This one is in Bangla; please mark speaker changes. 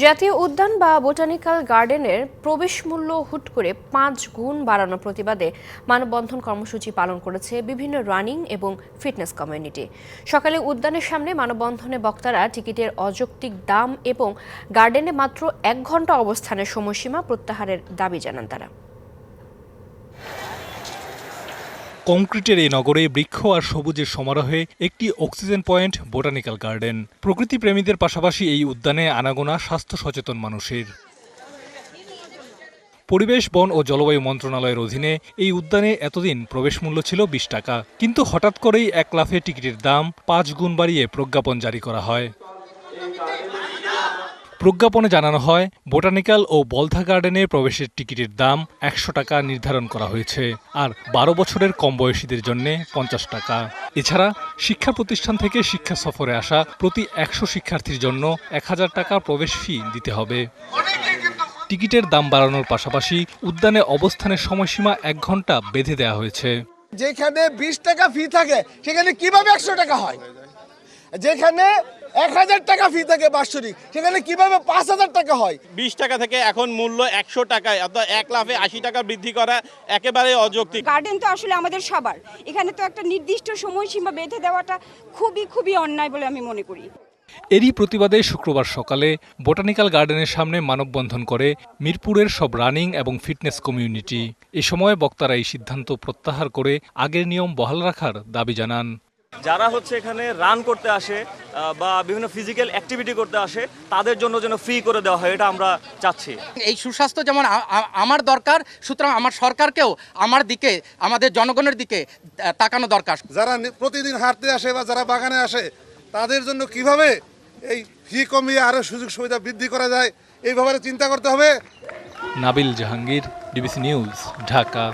Speaker 1: জাতীয় উদ্যান বা বোটানিক্যাল গার্ডেনের প্রবেশ মূল্য হুট করে পাঁচ গুণ বাড়ানোর প্রতিবাদে মানববন্ধন কর্মসূচি পালন করেছে বিভিন্ন রানিং এবং ফিটনেস কমিউনিটি। সকালে উদ্যানের সামনে মানববন্ধনে বক্তারা টিকিটের অযৌক্তিক দাম এবং গার্ডেনে মাত্র এক ঘণ্টা অবস্থানের সময়সীমা প্রত্যাহারের দাবি জানান তারা।
Speaker 2: কংক্রিটের এই নগরে বৃক্ষ আর সবুজের সমারোহে একটি অক্সিজেন পয়েন্ট বোটানিক্যাল গার্ডেন। প্রকৃতি প্রেমীদের পাশাপাশি এই উদ্যানে আনাগোনা স্বাস্থ্য সচেতন মানুষের। পরিবেশ, বন ও জলবায়ু মন্ত্রণালয়ের অধীনে এই উদ্যানে এতদিন প্রবেশ মূল্য ছিল বিশ টাকা। কিন্তু হঠাৎ করেই এক লাফে টিকিটের দাম পাঁচ গুণ বাড়িয়ে প্রজ্ঞাপন জারি করা হয়। প্রজ্ঞাপনে জানানো হয়, বোটানিক্যাল ও বলথা গার্ডেনে প্রবেশের টিকিটের দাম একশো টাকা নির্ধারণ করা হয়েছে আর বারো বছরের কম বয়সীদের জন্য পঞ্চাশ টাকা। এছাড়া শিক্ষা প্রতিষ্ঠান থেকে শিক্ষা সফরে আসা প্রতি একশো শিক্ষার্থীর জন্য এক হাজার টাকা প্রবেশ ফি দিতে হবে। টিকিটের দাম বাড়ানোর পাশাপাশি উদ্যানে অবস্থানের সময়সীমা এক ঘণ্টা বেঁধে দেওয়া হয়েছে।
Speaker 3: যেখানে বিশ টাকা ফি থাকে, সেখানে কীভাবে একশো টাকা হয়? যেখানে এক হাজার টাকা ফি থাকে বাৎসরিক। সেখানে কীভাবে পাঁচ হাজার টাকা হয়?
Speaker 4: বিশ টাকা থেকে এখন মূল্য একশো টাকায় অর্থাৎ এক লাফে আশি টাকা বৃদ্ধি করা একেবারে অযৌক্তিক।
Speaker 5: গার্ডেন তো আসলে আমাদের সবার। এখানে তো একটা নির্দিষ্ট সময়সীমা বেঁধে দেওয়াটা খুবই খুবই অন্যায় বলে আমি মনে করি।
Speaker 2: এরই প্রতিবাদে শুক্রবার সকালে বোটানিক্যাল গার্ডেনের সামনে মানববন্ধন করে মিরপুরের সব রানিং এবং ফিটনেস কমিউনিটি। এ সময় বক্তারা এই সিদ্ধান্ত প্রত্যাহার করে আগের নিয়ম বহাল রাখার দাবি জানান।
Speaker 6: যারা হচ্ছে এখানে রান করতে আসে বা বিভিন্ন ফিজিক্যাল অ্যাক্টিভিটি করতে আসে তাদের জন্য যেন ফ্রি করে দেওয়া হয় এটা আমরা চাচ্ছি।
Speaker 7: এই সুস্বাস্থ্য যেমন আমার দরকার সুতরাং আমার সরকারকেও আমার দিকে আমাদের জনগণের দিকে তাকানো দরকার।
Speaker 8: যারা প্রতিদিন হাঁটতে আসে বা যারা বাগানে আসে তাদের জন্য কীভাবে এই ফি কমিয়ে আরও সুযোগ সুবিধা বৃদ্ধি করা যায় এই ব্যাপারে চিন্তা করতে হবে।
Speaker 2: Nabil Jahangir DBC news Dhaka.